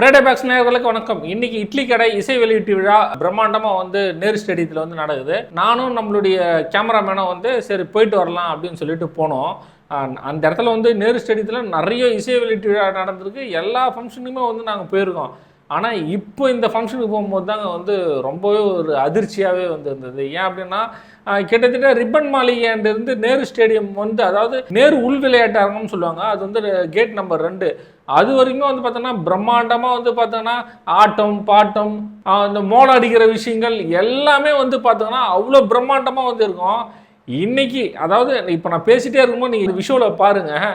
Friday packs நேர்களுக்கு வணக்கம். இன்னைக்கு இட்லி கடை இசை வெளியீட்டு விழா பிரம்மாண்டமா வந்து நேரு ஸ்டேடியத்தில் வந்து நடக்குது. நானும் நம்மளுடைய கேமராமேனும் வந்து சரி போயிட்டு வரலாம் அப்படின்னு சொல்லிட்டு போனோம். அந்த இடத்துல வந்து நேரு ஸ்டேடியத்தில் நிறைய இசை வெளியீட்டு விழா நடந்திருக்கு. எல்லா ஃபங்க்ஷனுமே வந்து நாங்கள் போயிருக்கோம். ஆனால் இப்போ இந்த ஃபங்க்ஷனுக்கு போகும்போது தாங்க வந்து ரொம்பவே ஒரு அதிர்ச்சியாகவே வந்து இருந்தது. ஏன் அப்படின்னா கிட்டத்தட்ட ரிப்பன் மாளிகையிலிருந்து நேரு ஸ்டேடியம் வந்து அதாவது நேரு உள் விளையாட்டு அரங்கம்னு சொல்லுவாங்க. அது வந்து கேட் நம்பர் ரெண்டு. அது வரைக்கும் வந்து பார்த்தோன்னா பிரம்மாண்டமாக வந்து பார்த்தோன்னா ஆட்டம் பாட்டம் இந்த மோளம் அடிக்கிற விஷயங்கள் எல்லாமே வந்து பார்த்தோன்னா அவ்வளோ பிரம்மாண்டமாக வந்து இருக்கும். இன்னைக்கு அதாவது இப்போ நான் பேசிகிட்டே இருக்கும்போது நீங்கள் விஷுவலை பாருங்கள்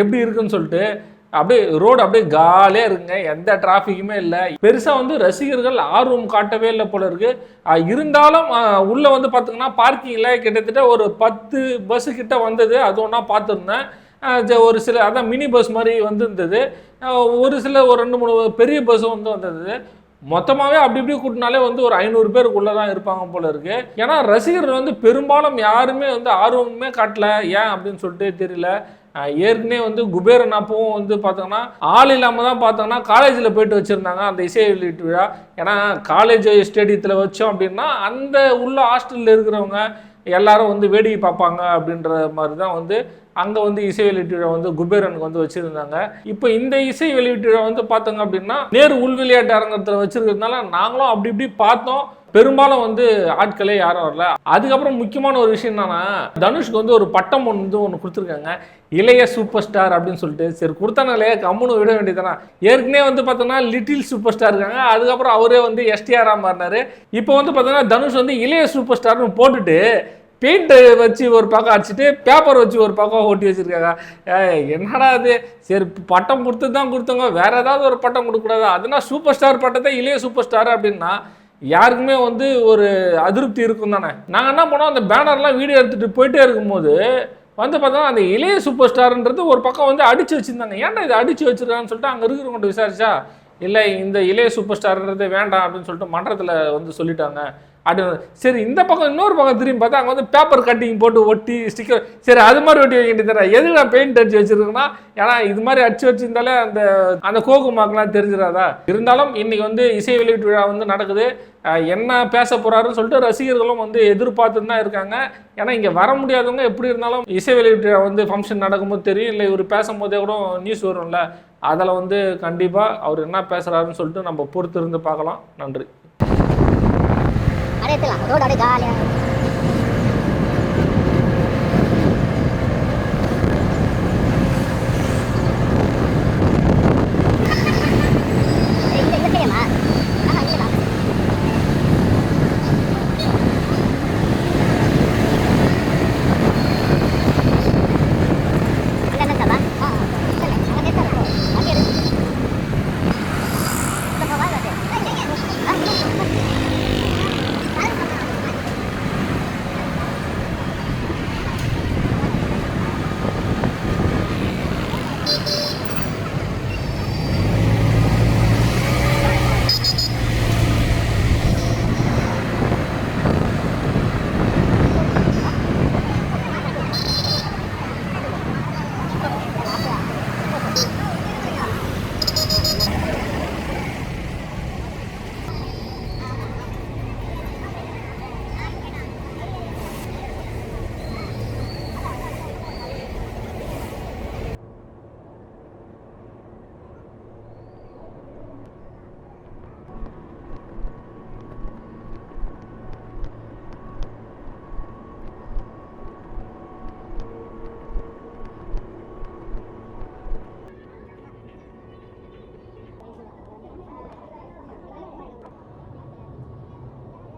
எப்படி இருக்குன்னு சொல்லிட்டு அப்படியே ரோடு அப்படியே காலியாக இருக்குங்க. எந்த டிராஃபிக்குமே இல்லை. பெருசாக வந்து ரசிகர்கள் ஆர்வம் காட்டவே இல்லை போல இருக்கு. இருந்தாலும் உள்ளே வந்து பார்த்தீங்கன்னா பார்க்கிங்கில் கிட்டத்தட்ட ஒரு பத்து பஸ்ஸு கிட்ட வந்தது. அது ஒன்றா பார்த்துருந்தேன். ஒரு சில அதான் மினி பஸ் மாதிரி வந்திருந்தது. ஒரு சில ஒரு ரெண்டு மூணு பெரிய பஸ்ஸும் வந்து வந்தது. மொத்தமாகவே அப்படி இப்படி கூட்டினாலே வந்து ஒரு ஐநூறு பேருக்குள்ளே தான் இருப்பாங்க போல இருக்கு. ஏன்னா ரசிகர்கள் வந்து பெரும்பாலும் யாருமே வந்து ஆர்வமே காட்டல. ஏன் அப்படின்னு சொல்லிட்டு தெரியல. ஏற்கனவே வந்து குபேரன் அப்பவும் வந்து பார்த்தோங்கன்னா ஆள் இல்லாமல் தான் பார்த்தோங்கன்னா காலேஜில் போயிட்டு வச்சுருந்தாங்க அந்த இசை வெளியீட்டு விழா. ஏன்னா காலேஜ் ஸ்டேடியத்தில் வச்சோம் அப்படின்னா அந்த உள்ள ஹாஸ்டலில் இருக்கிறவங்க எல்லாரும் வந்து வேடிக்கை பார்ப்பாங்க அப்படின்ற மாதிரி தான் வந்து அங்கே வந்து இசை வெளியீட்டு வந்து குபேரனுக்கு வந்து வச்சுருந்தாங்க. இப்போ இந்த இசை வெளியீட்டு வந்து பார்த்தோங்க அப்படின்னா நேரு உள் விளையாட்டு அரங்கத்தில் வச்சுருக்கிறதுனால நாங்களும் அப்படி இப்படி பார்த்தோம். பெரும்பாலும் வந்து ஆட்களே யாரும் வரல. அதுக்கப்புறம் முக்கியமான ஒரு விஷயம் என்னன்னா தனுஷ்க்கு வந்து ஒரு பட்டம் ஒன்று வந்து ஒன்று கொடுத்துருக்காங்க. இளைய சூப்பர் ஸ்டார் அப்படின்னு சொல்லிட்டு. சரி கொடுத்தானாலே கம்முன்னு விட வேண்டியதானா ஏற்கனவே வந்து பார்த்தோன்னா லிட்டில் சூப்பர் ஸ்டார் இருக்காங்க. அதுக்கப்புறம் அவரே வந்து எஸ்டிஆராக மாறினார். இப்போ வந்து பார்த்தோன்னா தனுஷ் வந்து இளைய சூப்பர் ஸ்டார்னு போட்டுட்டு பெயிண்ட் வச்சு ஒரு பக்கம் அடிச்சுட்டு பேப்பர் வச்சு ஒரு பக்கம் ஓட்டி வச்சுருக்காங்க. என்னடா அது சரி பட்டம் கொடுத்து தான் கொடுத்தவங்க வேறு ஏதாவது ஒரு பட்டம் கொடுக்கக்கூடாது. அதுனா சூப்பர் ஸ்டார் பட்டத்தை இளைய சூப்பர் ஸ்டார் அப்படின்னா யாருக்குமே வந்து ஒரு அதிருப்தி இருக்கும் தானே? நாங்கள் என்ன பண்ணோம்? அந்த பேனர்லாம் வீடியோ எடுத்துகிட்டு போயிட்டே இருக்கும்போது வந்து பார்த்தோம்னா அந்த இளைய சூப்பர் ஸ்டார்ன்றது ஒரு பக்கம் வந்து அடித்து வச்சுருந்தாங்க. ஏன்டா இதை அடித்து வச்சிருக்கான்னு சொல்லிட்டு அங்கே இருக்கிறவங்கள்ட்ட விசாரிச்சா இல்லை இந்த இளைய சூப்பர் ஸ்டார்ன்றது வேண்டாம் அப்படின்னு சொல்லிட்டு மன்றத்தில் வந்து சொல்லிட்டாங்க. அப்படின்னு சரி இந்த பக்கம் இன்னொரு பக்கம் திரும்பி பார்த்தா அங்கே வந்து பேப்பர் கட்டிங் போட்டு ஒட்டி ஸ்டிக்கர் சரி அது மாதிரி ஒட்டி வைக்கிட்டு தர எது நான் பெயிண்ட் அடிச்சு வச்சிருக்கேன்னா ஏன்னா இது மாதிரி அடிச்சு வச்சிருந்தாலே அந்த அந்த கோகு மார்க்லாம் தெரிஞ்சிடாதா இருந்தாலும் இன்னைக்கு வந்து இசை வெளியீட்டு விழா வந்து நடக்குது. என்ன பேச போறாருன்னு சொல்லிட்டு ரசிகர்களும் வந்து எதிர்பார்த்து தான் இருக்காங்க. ஏன்னா இங்கே வர முடியாதவங்க எப்படி இருந்தாலும் இசை வெளியீட்டு விழா வந்து ஃபங்க்ஷன் நடக்கும்போது தெரியும். இல்லை இவர் பேசும்போதே கூட நியூஸ் வரும்ல. அதில் வந்து கண்டிப்பாக அவர் என்ன பேசுகிறாருன்னு சொல்லிட்டு நம்ம பொறுத்து இருந்து பார்க்கலாம். நன்றி. அப்படியே எடுத்துலாம் ரோடு அப்படியே ஜாலியாக